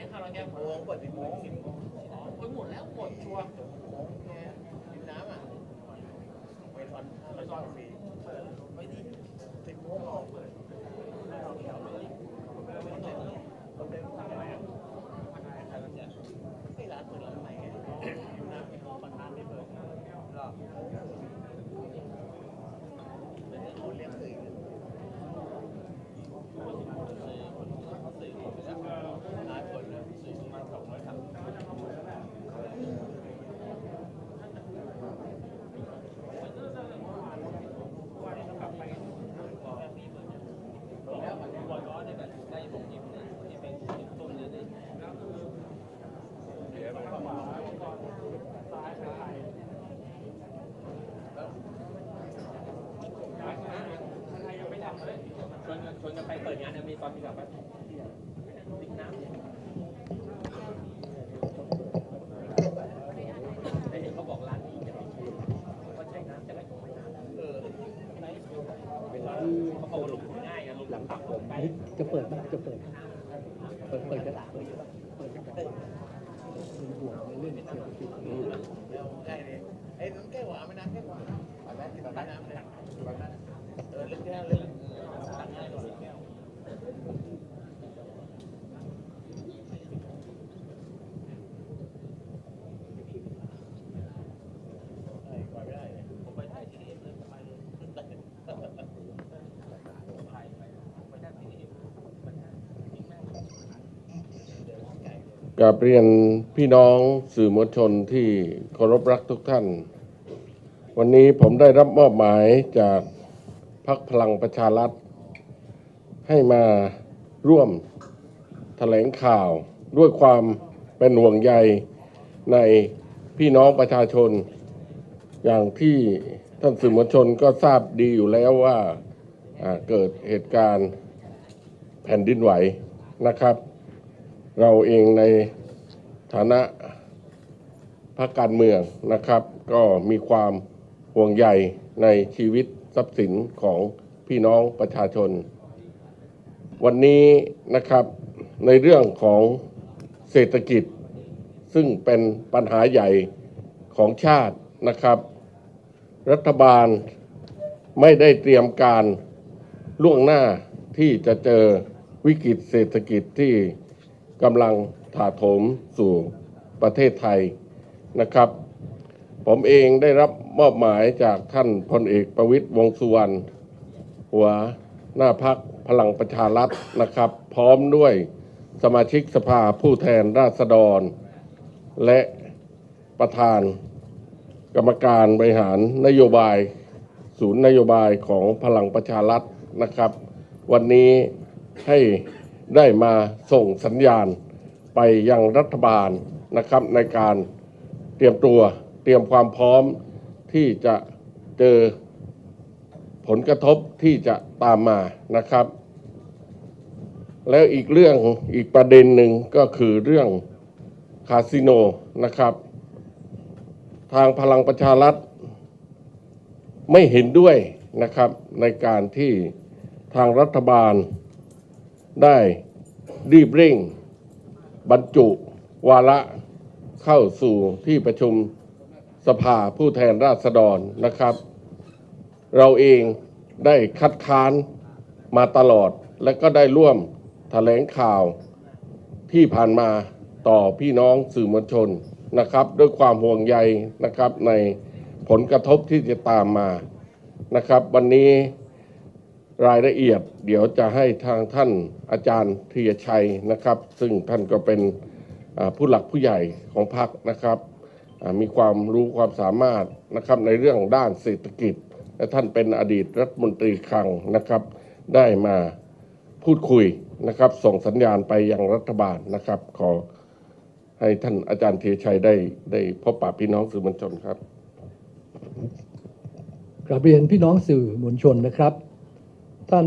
นี้ข้าวร้อยแก้วหมโมงเปิดสิบโมงสิบโมงอ๋อโอ้ยหมดแล้วหมดชัวร์โมงแค่กินน้ำอะไปตอนไปตอนฟรีเปิดไปดิสิบโมงออกเปิดที่ร้านเปิดร้านใหม่ไงกินน้ำไม่พอประธานไม่เปิดหรอเป็นที่คนเลี้ยงสื่อร้านคนนะสื่อประมาณสองร้อยสามสิบ ชวนกันชวนกันไปเปิดงานมี ตอนที่แบบว่าติดน้ำเนี่ยได้เห็นเขาบอกร้านนี้จะไม่าใช้น้ำจะได้ของไม่นานเออเขาบอกว่าลงง่ายไงลงทุนต่ำลงไปจะเปิดไหมจะเปิด เปิดเปิดกระดาษเปิดเปิดกระดาษเป็นห่วงเรื่องเศรษฐกิจแล้วง่ายเลยไอ้น้ำแก้วหวานไม่น้ำแก้วหวานอันนั้นที่ตักน้ำเลยเออเล่นแก้วเล่นกง่ายกว่าแก้วไปไม่ได้เลยผมไปถ่ายที่เลยไปเลย กับเรียนพี่น้องสื่อมวลชนที่เคารพรักทุกท่าน วันนี้ผมได้รับมอบหมายจากพักพลังประชารัฐ ให้มาร่วมแถลงข่าวด้วยความเป็นห่วงใยในพี่น้องประชาชน อย่างที่ท่านสื่อมวลชนก็ทราบดีอยู่แล้วว่าอ่าเกิดเหตุการณ์แผ่นดินไหวนะครับ เราเองในฐานะพรรคการเมืองนะครับ ก็มีความห่วงใยในชีวิตทรัพย์สินของพี่น้องประชาชน วันนี้นะครับในเรื่องของเศรษฐกิจ ซึ่งเป็นปัญหาใหญ่ของชาตินะครับ รัฐบาลไม่ได้เตรียมการล่วงหน้าที่จะเจอวิกฤตเศรษฐกิจที่ กำลังถาโถมสู่ประเทศไทยนะครับ ผมเองได้รับมอบหมายจากท่านพลเอกประวิตยวงสุวรรณหัวหน้าพักพลังประชารัฐนะครับ พร้อมด้วยสมาชิกสภาผู้แทนราษฎร และประธานกรรมการบริหารนโยบาย ศูนย์นโยบายของพลังประชารัฐนะครับ วันนี้ให้ ได้มาส่งสัญญาณไปยังรัฐบาลนะครับในการเตรียมตัวเตรียมความพร้อมที่จะเจอผลกระทบที่จะตามมานะครับ แล้วอีกเรื่องอีกประเด็นหนึ่งก็คือเรื่องคาสิโนนะครับ ทางพลังประชารัฐไม่เห็นด้วยนะครับในการที่ทางรัฐบาล ได้รีบเร่งบรรจุวาระเข้าสู่ที่ประชุมสภาผู้แทนราษฎรนะครับ เราเองได้คัดค้านมาตลอดและก็ได้ร่วมแถลงข่าวที่ผ่านมาต่อพี่น้องสื่อมวลชนนะครับ ด้วยความห่วงใยนะครับในผลกระทบที่จะตามมานะครับ วันนี้ รายละเอียด เดี๋ยวจะให้ทางท่านอาจารย์ธีรชัยนะครับ ซึ่งท่านก็เป็นผู้หลักผู้ใหญ่ของพรรคนะครับ มีความรู้ความสามารถนะครับในเรื่องด้านเศรษฐกิจ และท่านเป็นอดีตรัฐมนตรีคลังนะครับ ได้มาพูดคุยนะครับ ส่งสัญญาณไปยังรัฐบาลนะครับ ขอให้ท่านอาจารย์ธีรชัยได้ได้พบปะพี่น้องสื่อมวลชนครับกราบเรียนพี่น้องสื่อมวลชนนะครับ ท่าน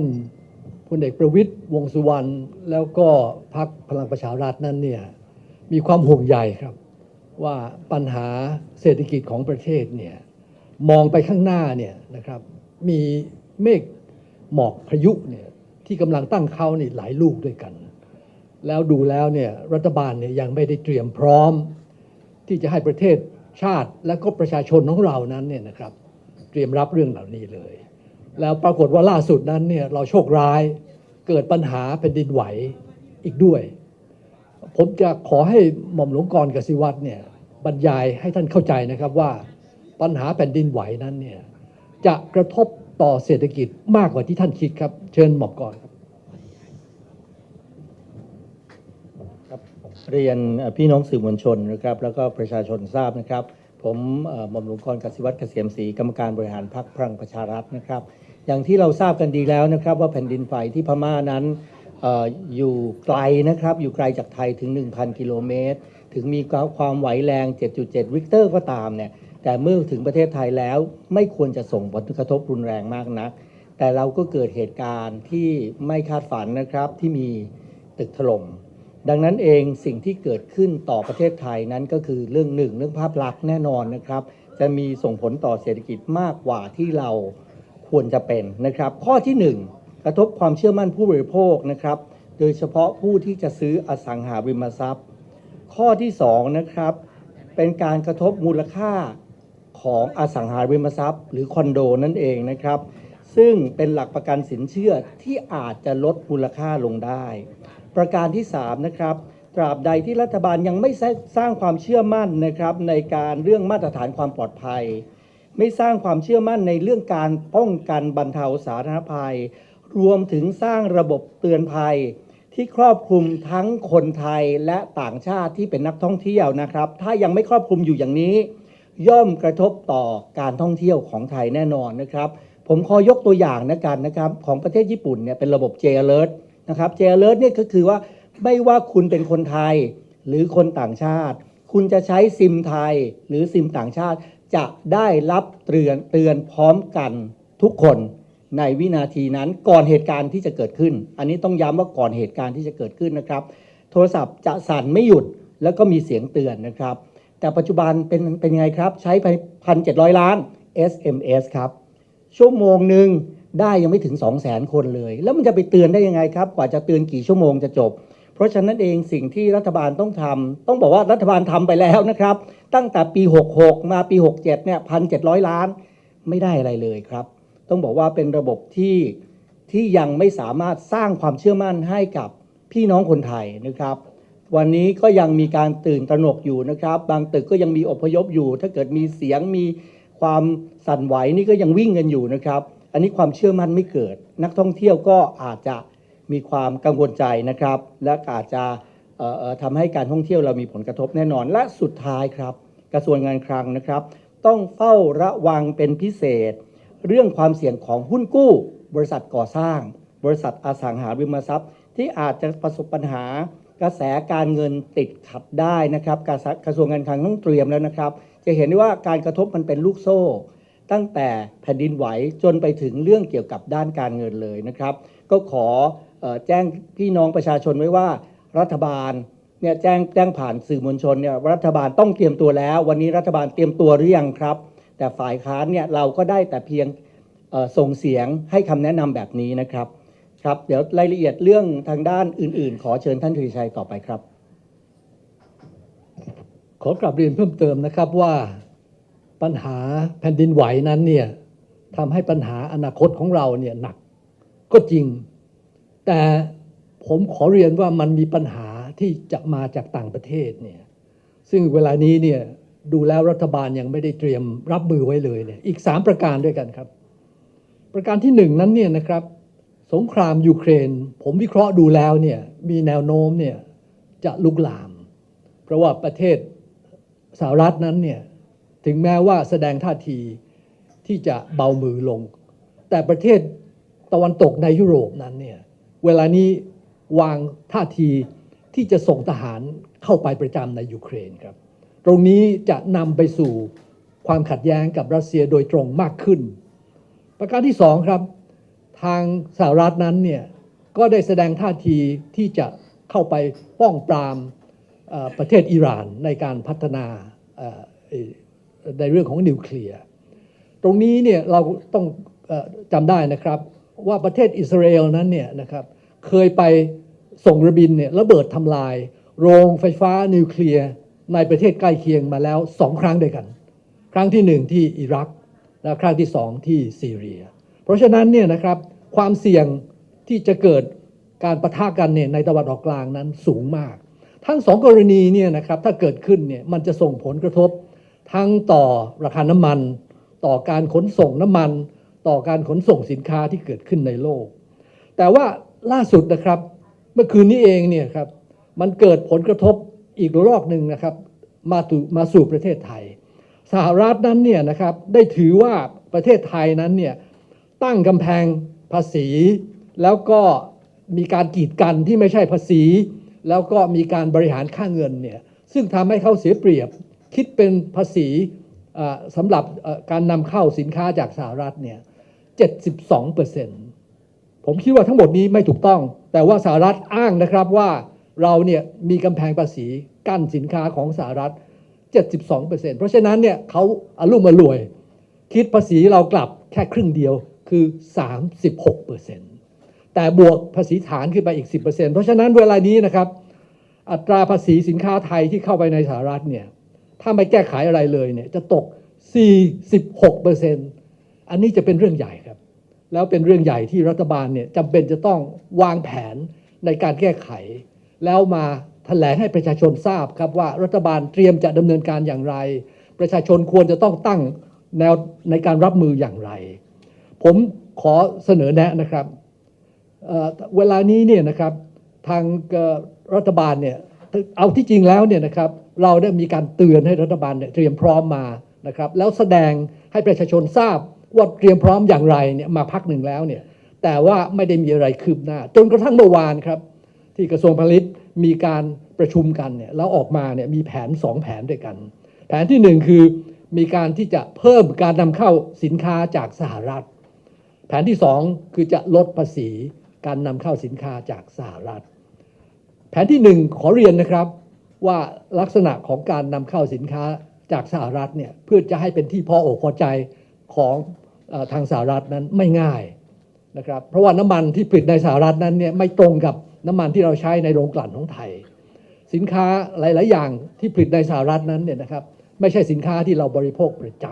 พลเอกประวิตยวงษ์สุวรรณแล้วก็พักพลังประชารัฐนั้นเนี่ยมีความห่วงใยครับว่าปัญหาเศรษฐกิจของประเทศเนี่ยมองไปข้างหน้าเนี่ยนะครับมีเมฆหมอกพายุเนี่ยที่กำลังตั้งเขานี่หลายลูกด้วยกัน แล้วดูแล้วเนี่ยรัฐบาลเนี่ยยังไม่ได้เตรียมพร้อม ที่จะให้ประเทศชาติและก็ประชาชนของเรานั้นเนี่ยนะครับ เตรียมรับเรื่องเหล่านี้เลย แล้วปรากฏว่าล่าสุดนั้นเนี่ยเราโชคร้ายเกิดปัญหาแผ่นดินไหวอีกด้วย ผมจะขอให้หม่อมหลวงกรกสิวัตรเนี่ยบรรยายให้ท่านเข้าใจนะครับว่าปัญหาแผ่นดินไหวนั้นเนี่ยจะกระทบต่อเศรษฐกิจมากกว่าที่ท่านคิดครับ เชิญหม่อมกรครับเรียนพี่น้องสื่อมวลชนนะครับแล้วก็ประชาชนทราบนะครับ ผมหม่อมหลวงกรกสิวัตรเกษมศรีกรรมการบริหารพรรคพลังประชารัฐนะครับ อย่างที่เราทราบกันดีแล้วนะครับว่าแผ่นดินไฟที่พม่านั้นออยู่ไกลนะครับอยู่ไกลจากไทยถึง 1,000 กิโลเมตร ถึงมีความไหวแรง 7.7ริกเตอร์ก็ตามเนี่ยแต่เมื่อถึงประเทศไทยแล้วไม่ควรจะส่งผลกระทบรุนแรงมากนัก แต่เราก็เกิดเหตุการณ์ที่ไม่คาดฝันนะครับที่มีตึกถล่มดังนั้นเองสิ่งที่เกิดขึ้นต่อประเทศไทยนั้นก็คือเรื่องหนึ่งเรื่องภาพลักษณ์แน่นอนนะครับ จะมีส่งผลต่อเศรษฐกิจมากกว่าที่เรา ควรจะเป็นนะครับ ข้อที่หนึ่งกระทบความเชื่อมั่นผู้บริโภคนะครับ โดยเฉพาะผู้ที่จะซื้ออสังหาริมทรัพย์ ข้อที่สองนะครับเป็นการกระทบมูลค่าของอสังหาริมทรัพย์ หรือคอนโดนั่นเองนะครับ ซึ่งเป็นหลักประกันสินเชื่อที่อาจจะลดมูลค่าลงได้ ประการที่ 3 นะครับตราบใดที่รัฐบาลยังไม่สร้างความเชื่อมั่นนะครับในการเรื่องมาตรฐานความปลอดภัย ไม่สร้างความเชื่อมั่นในเรื่องการป้องกันบรรเทาสาธารณภัย รวมถึงสร้างระบบเตือนภัย ที่ครอบคลุมทั้งคนไทยและต่างชาติที่เป็นนักท่องเที่ยวนะครับ ถ้ายังไม่ครอบคลุมอยู่อย่างนี้ ย่อมกระทบต่อการท่องเที่ยวของไทยแน่นอนนะครับ ผมขอยกตัวอย่างนะกันนะครับ ของประเทศญี่ปุ่นเนี่ยเป็นระบบ J Alert นะครับ J Alert เนี่ยก็คือว่าไม่ว่าคุณเป็นคนไทยหรือคนต่างชาติ คุณจะใช้ซิมไทยหรือซิมต่างชาติ จะได้รับเตือนเตือนพร้อมกันทุกคนในวินาทีนั้นก่อนเหตุการณ์ที่จะเกิดขึ้น อันนี้ต้องย้ำว่าก่อนเหตุการณ์ที่จะเกิดขึ้นนะครับ โทรศัพท์จะสั่นไม่หยุดแล้วก็มีเสียงเตือนนะครับ แต่ปัจจุบันเป็นเป็นไงครับ ใช้ไปพันเจ็ดร้อยล้าน SMS ครับ ชั่วโมงหนึ่งได้ยังไม่ถึง 2 0 0 0 0 0 คนเลย แล้วมันจะไปเตือนได้ยังไงครับ กว่าจะเตือนกี่ชั่วโมงจะจบ เพราะฉะนั้นเองสิ่งที่รัฐบาลต้องทำต้องบอกว่ารัฐบาลทำไปแล้วนะครับ ตั้งแต่ปี 66 มาปี 67เนี่ยพันเล้าน ไม่ได้อะไรเลยครับ ต้องบอกว่าเป็นระบบที่ที่ยังไม่สามารถสร้างความเชื่อมั่นให้กับพี่น้องคนไทยนะครับ วันนี้ก็ยังมีการตื่นตระหนกอยู่นะครับ บางตึกก็ยังมีอพยพอยู่ ถ้าเกิดมีเสียงมีความสั่นไหวนี่ก็ยังวิ่งกันอยู่นะครับ อันนี้ความเชื่อมั่นไม่เกิด นักท่องเที่ยวก็อาจจะ มีความกังวลใจนะครับ และอาจจะเอ่อเอ่อทำให้การท่องเที่ยวเรามีผลกระทบแน่นอน และสุดท้ายครับ กระทรวงการคลังนะครับ ต้องเฝ้าระวังเป็นพิเศษ เรื่องความเสี่ยงของหุ้นกู้ บริษัทก่อสร้าง บริษัทอสังหาริมทรัพย์ ที่อาจจะประสบปัญหากระแสการเงินติดขัดได้นะครับกระทรวงการคลังต้องเตรียมแล้วนะครับ จะเห็นได้ว่าการกระทบมันเป็นลูกโซ่ ตั้งแต่แผ่นดินไหวจนไปถึงเรื่องเกี่ยวกับด้านการเงินเลยนะครับ ก็ขอ แจ้งพี่น้องประชาชนไว้ว่ารัฐบาลเนี่ยแจ้งแจ้งผ่านสื่อมวลชนเนี่ยรัฐบาลต้องเตรียมตัวแล้ว วันนี้รัฐบาลเตรียมตัวหรือยังครับ แต่ฝ่ายค้านเนี่ยเราก็ได้แต่เพียงส่งเสียงให้คำแนะนำแบบนี้นะครับครับ เดี๋ยวรายละเอียดเรื่องทางด้านอื่น ๆ ขอเชิญท่านทวีชัยต่อไปครับ ขอกลับเรียนเพิ่มเติมนะครับว่าปัญหาแผ่นดินไหวนั้นเนี่ยทำให้ปัญหาอนาคตของเราเนี่ยหนักก็จริง แต่ผมขอเรียนว่ามันมีปัญหาที่จะมาจากต่างประเทศเนี่ยซึ่งเวลานี้เนี่ยดูแล้วรัฐบาลยังไม่ได้เตรียมรับมือไว้เลยเนี่ยอีก 3 ประการด้วยกันครับ ประการที่หนึ่งนั้นเนี่ยนะครับสงครามยูเครน ผมวิเคราะห์ดูแล้วเนี่ยมีแนวโน้มเนี่ยจะลุกลาม เพราะว่าประเทศสหรัฐนั้นเนี่ยถึงแม้ว่าแสดงท่าทีที่จะเบามือลง แต่ประเทศตะวันตกในยุโรปนั้นเนี่ย เวลานี้วางท่าทีที่จะส่งทหารเข้าไปประจำในยูเครนครับ ตรงนี้จะนำไปสู่ความขัดแย้งกับรัสเซียโดยตรงมากขึ้น ประการที่สองครับ ทางสหรัฐนั้นเนี่ยก็ได้แสดงท่าทีที่จะเข้าไปป้องปรามประเทศอิหร่านในการพัฒนาในเรื่องของนิวเคลียร์ ตรงนี้เนี่ยเราต้องจำได้นะครับ ว่าประเทศอิสราเอลนั้นเนี่ยนะครับเคยไปส่งระบินเนี่ยระเบิดทำลาย โรงไฟฟ้านิวเคลียร์ในประเทศใกล้เคียงมาแล้วสองครั้งด้วยกัน ครั้งที่หนึ่งที่อิรักและครั้งที่สองที่ซีเรีย เพราะฉะนั้นเนี่ยนะครับความเสี่ยงที่จะเกิดการประทะกันเนี่ยในตะวันออกกลางนั้นสูงมาก ทั้งสองกรณีเนี่ยนะครับถ้าเกิดขึ้นเนี่ยมันจะส่งผลกระทบ ทั้งต่อราคาน้ำมัน ต่อการขนส่งน้ำมัน ต่อการขนส่งสินค้าที่เกิดขึ้นในโลก แต่ว่าล่าสุดนะครับ เมื่อคืนนี้เองเนี่ยครับมันเกิดผลกระทบอีกรอกหนึ่งนะครับมาถูมาสู่ประเทศไทย สหรัฐนั้นเนี่ยนะครับได้ถือว่าประเทศไทยนั้นเนี่ยตั้งกำแพงภาษี แล้วก็มีการกีดกันที่ไม่ใช่ภาษี แล้วก็มีการบริหารค่าเงินเนี่ยซึ่งทำให้เขาเสียเปรียบ คิดเป็นภาษีสำหรับการนำเข้าสินค้าจากสหรัฐเนี่ย 72เปอร์เซ็นต์ผมคิดว่าทั้งหมดนี้ไม่ถูกต้อง แต่ว่าสหรัฐอ้างนะครับว่าเราเนี่ยมีกำแพงภาษีกั้นสินค้าของสหรัฐ 72%เซ็นต์เพราะฉะนั้นเนี่ยเขาอารุ่มอรวย คิดภาษีเรากลับแค่ครึ่งเดียวคือ 36%แต่บวกภาษีฐานขึ้นไปอีก 10%เพราะฉะนั้นเวลานี้นะครับ อัตราภาษีสินค้าไทยที่เข้าไปในสหรัฐเนี่ยถ้าไม่แก้ไขอะไรเลยเนี่ยจะตก 46%อันนี้จะเป็นเรื่องใหญ่ แล้วเป็นเรื่องใหญ่ที่รัฐบาลเนี่ยจำเป็นจะต้องวางแผนในการแก้ไข แล้วมาแถลงให้ประชาชนทราบครับว่ารัฐบาลเตรียมจะดำเนินการอย่างไร ประชาชนควรจะต้องตั้งแนวในการรับมืออย่างไร ผมขอเสนอแนะนะครับเอ่อเวลานี้เนี่ยนะครับทางรัฐบาลเนี่ยเอาที่จริงแล้วเนี่ยนะครับเราได้มีการเตือนให้รัฐบาลเนี่ยเตรียมพร้อมมานะครับแล้วแสดงให้ประชาชนทราบ ว่าเตรียมพร้อมอย่างไรเนี่ยมาพักหนึ่งแล้วเนี่ยแต่ว่าไม่ได้มีอะไรคืบหน้า จนกระทั่งเมื่อวานครับ ที่กระทรวงพาณิชย์มีการประชุมกันเนี่ยแล้วออกมาเนี่ยมีแผน 2 แผนด้วยกัน แผนที่ 1 คือมีการที่จะเพิ่มการนำเข้าสินค้าจากสหรัฐ แผนที่ 2 คือจะลดภาษีการนำเข้าสินค้าจากสหรัฐ แผนที่ 1 ขอเรียนนะครับว่าลักษณะของการนำเข้าสินค้าจากสหรัฐเนี่ยเพื่อจะให้เป็นที่พออกพอใจของ ทางสหรัฐนั้นไม่ง่ายนะครับเพราะว่าน้ำมันที่ผลิตในสหรัฐนั้นเนี่ยไม่ตรงกับน้ำมันที่เราใช้ในโรงกลั่นของไทย สินค้าหลาย ๆ อย่างที่ผลิตในสหรัฐนั้นเนี่ยนะครับไม่ใช่สินค้าที่เราบริโภคประจ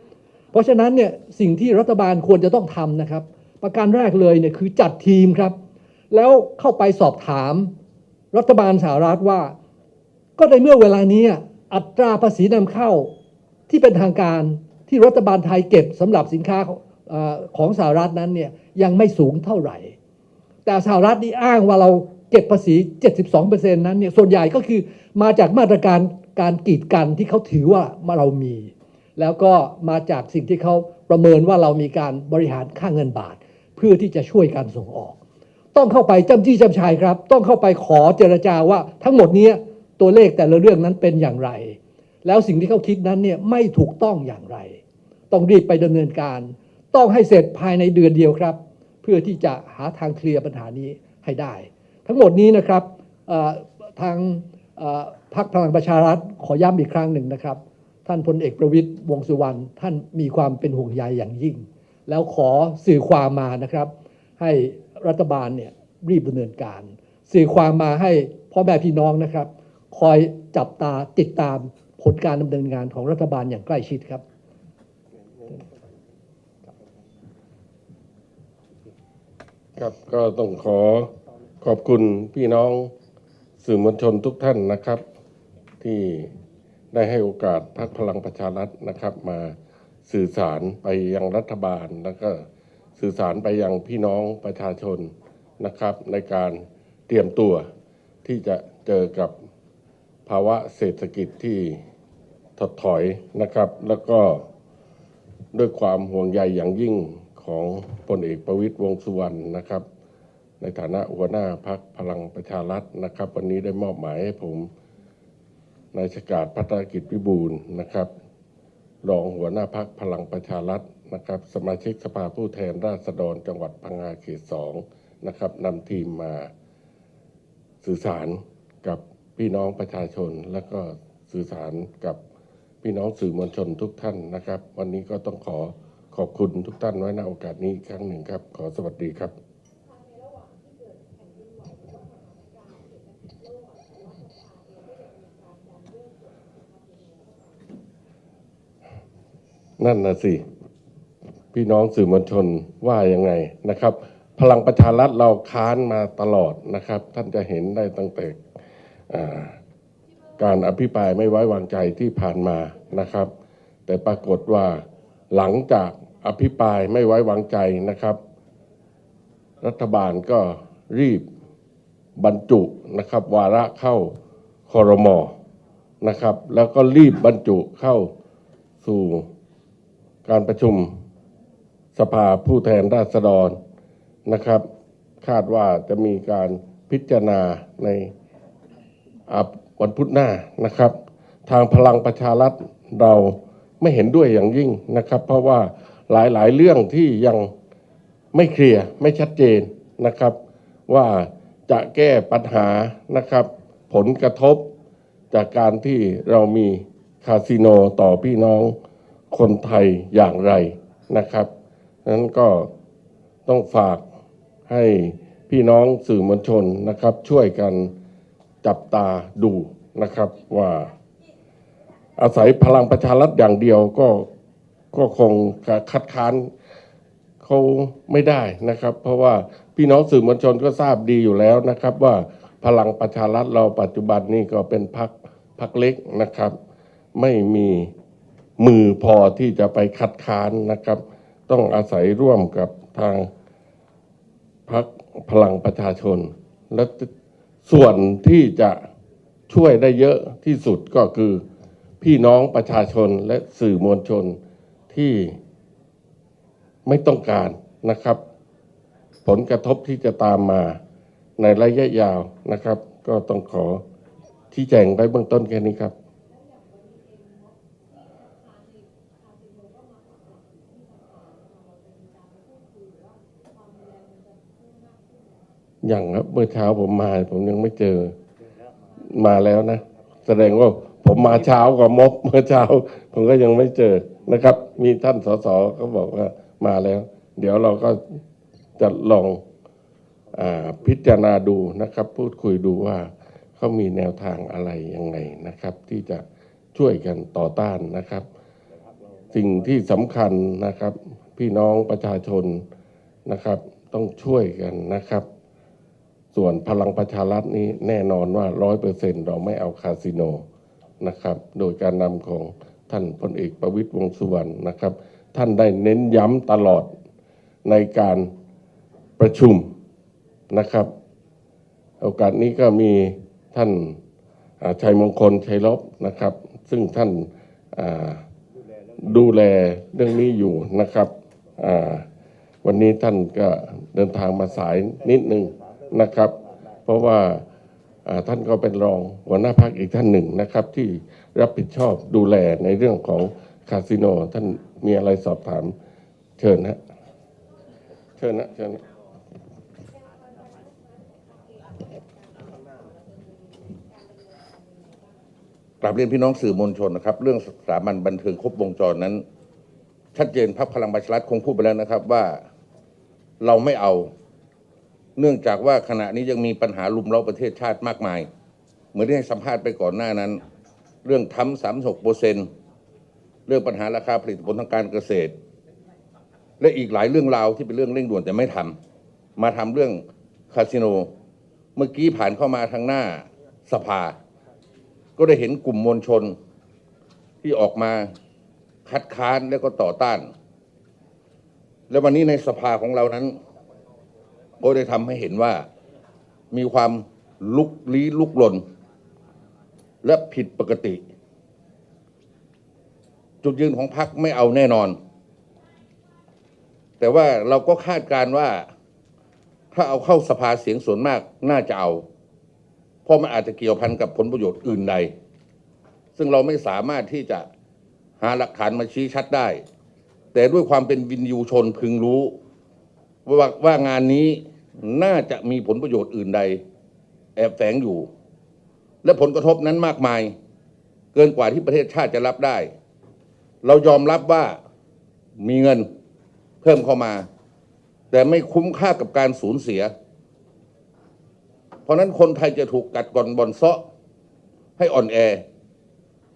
ำเพราะฉะนั้นเนี่ยสิ่งที่รัฐบาลควรจะต้องทำนะครับ ประการแรกเลยเนี่ยคือจัดทีมครับ แล้วเข้าไปสอบถาม รัฐบาลสหรัฐว่า ก็ในเมื่อเวลานี้อัตราภาษีนำเข้าที่เป็นทางการ ที่รัฐบาลไทยเก็บสำหรับสินค้าของสหรัฐนั้นเนี่ยยังไม่สูงเท่าไหร่ แต่สหรัฐนี่อ้างว่าเราเก็บภาษี 72%นั้นเนี่ยส่วนใหญ่ก็คือมาจากมาตรการการกีดกันที่เขาถือว่ามาเรามี แล้วก็มาจากสิ่งที่เขาประเมินว่าเรามีการบริหารค่าเงินบาท เพื่อที่จะช่วยการส่งออก ต้องเข้าไปจำจี้จำชัยครับ ต้องเข้าไปขอเจรจาว่าทั้งหมดนี้ตัวเลขแต่ละเรื่องนั้นเป็นอย่างไร แล้วสิ่งที่เขาคิดนั้นเนี่ยไม่ถูกต้องอย่างไร ต้องรีบไปดำเนินการ ต้องให้เสร็จภายในเดือนเดียวครับ เพื่อที่จะหาทางเคลียร์ปัญหานี้ให้ได้ ทั้งหมดนี้นะครับทางพรรคพลังประชารัฐขอย้ำอีกครั้งหนึ่งนะครับ ท่านพลเอกประวิตยวงสุวรรณท่านมีความเป็นห่วงใยอย่างยิ่ง แล้วขอสื่อความมานะครับ ให้รัฐบาลเนี่ยรีบดำเนินการ สื่อความมาให้พ่อแม่พี่น้องนะครับ คอยจับตาติดตาม ผลการดำเนินงานของรัฐบาลอย่างใกล้ชิดครับ ครับก็ต้องขอขอบคุณพี่น้องสื่อมวลชนทุกท่านนะครับ ที่ได้ให้โอกาสพรรคพลังประชารัฐนะครับ มาสื่อสารไปยังรัฐบาลแล้วก็สื่อสารไปยังพี่น้องประชาชนนะครับ ในการเตรียมตัวที่จะเจอกับภาวะเศรษฐกิจที่ ถดถอยนะครับ แล้วก็ด้วยความห่วงใยอย่างยิ่งของพลเอกประวิตยวงสุวรรณนะครับ ในฐานะหัวหน้าพักพลังประชารัฐนะครับ วันนี้ได้มอบหมายให้ผมนายชกาดพัฒนกิจพิบูลนะครับรองหัวหน้าพักพลังประชารัฐนะครับ สมาชิกสภาผู้แทนราษฎรจังหวัดพังงาเขตสองนะครับนำทีมมาสื่อสารกับพี่น้องประชาชน และก็สื่อสารกับ พี่น้องสื่อมวลชนทุกท่านนะครับ วันนี้ก็ต้องขอขอบคุณทุกท่านไว้ในโอกาสนี้ครั้งหนึ่งครับ ขอสวัสดีครับนั่นนะสิ พี่น้องสื่อมวลชนว่ายังไงนะครับ พลังประชารัฐเราค้านมาตลอดนะครับ ท่านจะเห็นได้ตั้งแต่ การอภิปรายไม่ไว้วางใจที่ผ่านมานะครับ แต่ปรากฏว่าหลังจากอภิปรายไม่ไว้วางใจนะครับ รัฐบาลก็รีบบรรจุนะครับ วาระเข้าคอรมอนะครับ แล้วก็รีบบรรจุเข้าสู่การประชุมสภาผู้แทนราษฎรนะครับ คาดว่าจะมีการพิจารณาในอ วันพุธหน้านะครับ ทางพลังประชารัฐเราไม่เห็นด้วยอย่างยิ่งนะครับ เพราะว่าหลายๆ เรื่องที่ยังไม่เคลียร์ไม่ชัดเจนนะครับ ว่าจะแก้ปัญหานะครับ ผลกระทบจากการที่เรามีคาสิโนต่อพี่น้องคนไทยอย่างไรนะครับนั้นก็ต้องฝากให้พี่น้องสื่อมวลชนนะครับช่วยกัน จับตาดูนะครับว่าอาศัยพลังประชารัฐอย่างเดียวก็ก็คงคัดค้านเขาไม่ได้นะครับ เพราะว่าพี่น้องสื่อมวลชนก็ทราบดีอยู่แล้วนะครับ ว่าพลังประชารัฐเราปัจจุบันนี้ก็เป็นพักพักเล็กนะครับ ไม่มีมือพอที่จะไปคัดค้านนะครับ ต้องอาศัยร่วมกับทางพักพลังประชาชน และ ส่วนที่จะช่วยได้เยอะที่สุดก็คือพี่น้องประชาชนและสื่อมวลชนที่ไม่ต้องการนะครับ ผลกระทบที่จะตามมาในระยะยาวนะครับ ก็ต้องขอที่แจงไว้เบื้องต้นแค่นี้ครับ อย่างครับเมื่อเช้าผมมา ผมยังไม่เจอมาแล้วนะ แสดงว่าผมมาเช้ากว่าม็อบเมื่อเช้า ผมก็ยังไม่เจอนะครับ มีท่านสสก็บอกว่ามาแล้ว เดี๋ยวเราก็จะลองอพิจารณาดูนะครับ พูดคุยดูว่าเขามีแนวทางอะไรยังไงนะครับ ที่จะช่วยกันต่อต้านนะครับ สิ่งที่สำคัญนะครับ พี่น้องประชาชนนะครับ ต้องช่วยกันนะครับ ส่วนพลังประชารัฐนี้แน่นอนว่าร้อยเปอร์เซ็นต์เราไม่เอาคาสิโนนะครับ โดยการนำของท่านพลเอกประวิตยวงสุวรรณนะครับ ท่านได้เน้นย้ำตลอดในการประชุมนะครับ โอกาสนี้ก็มีท่านาชัยมงคลชัยลบนะครับ ซึ่งท่านาดูแลเรื่องนี้อยู่นะครับ วันนี้ท่านก็เดินทางมาสายนิดนึง นะครับ เพราะว่าท่านก็เป็นรองหัวหน้าพักอีกท่านหนึ่งนะครับ ที่รับผิดชอบดูแลในเรื่องของคาสิโน ท่านมีอะไรสอบถามเชิญฮะเชิญนะเชิญนะกราบเรียนพี่น้องสื่อมวลชนนะครับ เรื่องสาบันบันเทิงครบวงจรนั้น ชัดเจนพักพลังประชารัฐคงพูดไปแล้วนะครับว่าเราไม่เอา เนื่องจากว่าขณะนี้ยังมีปัญหาลุมเล้าประเทศชาติมากมาย เหมือนที่ให้สัมภาษณ์ไปก่อนหน้านั้น เรื่องทำสามหกเปอร์เซ็นเรื่องปัญหาราคาผลิตผลทางการเกษตร และอีกหลายเรื่องราวที่เป็นเรื่องเร่งด่วนแต่ไม่ทำมาทำเรื่องคาสิโน เมื่อกี้ผ่านเข้ามาทางหน้าสภา ก็ได้เห็นกลุ่มมวลชนที่ออกมาคัดค้านและก็ต่อต้าน และวันนี้ในสภาของเรานั้น ก็ได้ทำให้เห็นว่ามีความลุกลี้ลุกลน และผิดปกติ จุดยืนของพรรคไม่เอาแน่นอน แต่ว่าเราก็คาดการณ์ว่า ถ้าเอาเข้าสภาเสียงส่วนมากน่าจะเอา เพราะมันอาจจะเกี่ยวพันกับผลประโยชน์อื่นใด ซึ่งเราไม่สามารถที่จะหาหลักฐานมาชี้ชัดได้ แต่ด้วยความเป็นวินยูชนพึงรู้ ว่าว่างานนี้น่าจะมีผลประโยชน์อื่นใด แอบแฝงอยู่ และผลกระทบนั้นมากมาย เกินกว่าที่ประเทศชาติจะรับได้ เรายอมรับว่ามีเงินเพิ่มเข้ามา แต่ไม่คุ้มค่ากับการสูญเสีย เพราะนั้นคนไทยจะถูกกัดก่อนบอนเซาะให้อ่อนแอ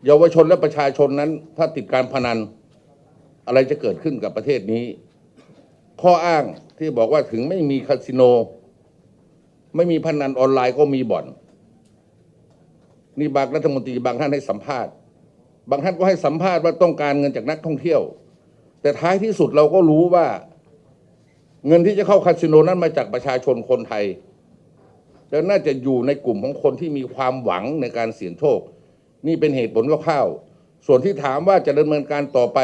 เยาวชนและประชาชนนั้น ถ้าติดการพนัน อะไรจะเกิดขึ้นกับประเทศนี้ ข้ออ้างที่บอกว่าถึงไม่มีคาสิโน ไม่มีพนันออนไลน์ก็มีบ่อน นี่บางรัฐมนตรีบางท่านให้สัมภาษณ์ บางท่านก็ให้สัมภาษณ์ว่าต้องการเงินจากนักท่องเที่ยว แต่ท้ายที่สุดเราก็รู้ว่า เงินที่จะเข้าคาสิโนนั้นมาจากประชาชนคนไทย แล้วน่าจะอยู่ในกลุ่มของคนที่มีความหวังในการเสี่ยงโชค นี่เป็นเหตุผลคร่าวๆส่วนที่ถามว่าจะดำเนินการต่อไป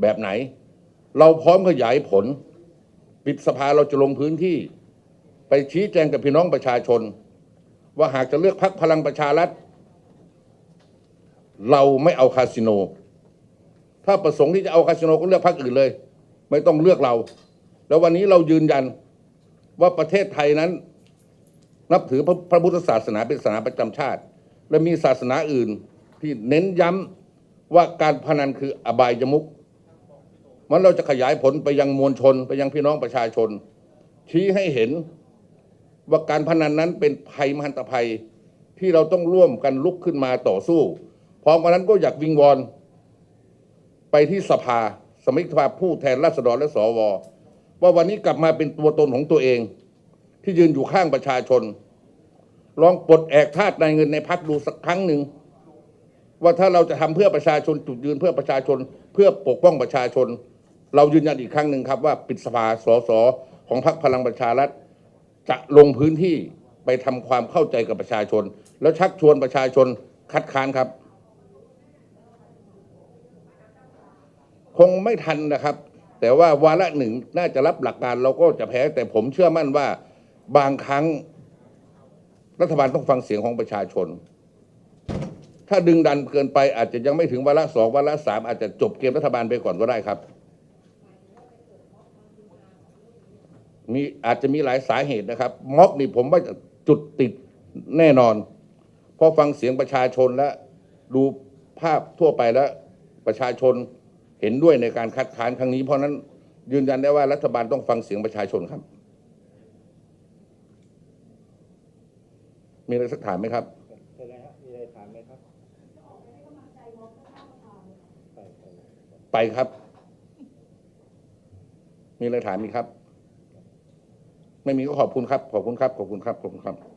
แบบไหน เราพร้อมขยายผล ปิดสภาเราจะลงพื้นที่ ไปชี้แจงกับพี่น้องประชาชน ว่าหากจะเลือกพักพลังประชารัฐ เราไม่เอาคาสิโน ถ้าประสงค์ที่จะเอาคาสิโนก็เลือกพรรคอื่นเลย ไม่ต้องเลือกเรา แล้ววันนี้เรายืนยันว่าประเทศไทยนั้น นับถือพระพระพุทธศาสนาเป็นศาสนาประจำชาติ และมีศาสนาอื่นที่เน้นย้ำว่าการพนันคืออบายมุก มันเราจะขยายผลไปยังมวลชนไปยังพี่น้องประชาชน ชี้ให้เห็นว่าการพนันนั้นเป็นภัยมหันตภัยที่เราต้องร่วมกันลุกขึ้นมาต่อสู้ พร้อมกันนั้นก็อยากวิงวอนไปที่สภา สมัยสภาผู้แทนราษฎรและสวว่าวันนี้กลับมาเป็นตัวตนของตัวเอง ที่ยืนอยู่ข้างประชาชน ลองปลดแอกทาสนายเงินในพักดูสักครั้งหนึ่งว่าถ้าเราจะทำเพื่อประชาชนจุดยืนเพื่อประชาชน เพื่อปกป้องประชาชน เรายืนยันอีกครั้งหนึ่งครับว่าปิดสภาสสของพรรคพลังประชารัฐจะลงพื้นที่ไปทำความเข้าใจกับประชาชน แล้วชักชวนประชาชนคัดค้านครับ คงไม่ทันนะครับ แต่ว่าวาระหนึ่งน่าจะรับหลักการเราก็จะแพ้ แต่ผมเชื่อมั่นว่าบางครั้ง รัฐบาลต้องฟังเสียงของประชาชน ถ้าดึงดันเกินไปอาจจะยังไม่ถึงวาระสองวาระสามอาจจะจบเกมรัฐบาลไปก่อนก็ได้ครับ มีอาจจะมีหลายสาเหตุนะครับ ม็อบนี่ผมว่าจุดติดแน่นอนเพราะฟังเสียงประชาชนและดูภาพทั่วไปแล้วประชาชนเห็นด้วยในการคัดค้านครั้งนี้ เพราะฉะนั้นยืนยันได้ว่ารัฐบาลต้องฟังเสียงประชาชนครับ มีอะไรสักถามไหมครับเป็นไรครับมีอะไรถามไหมครับ ไปครับ มีอะไรถามมีกครับ ไม่มีก็ขอบคุณครับ ขอบคุณครับ ขอบคุณครับ ขอบคุณครับ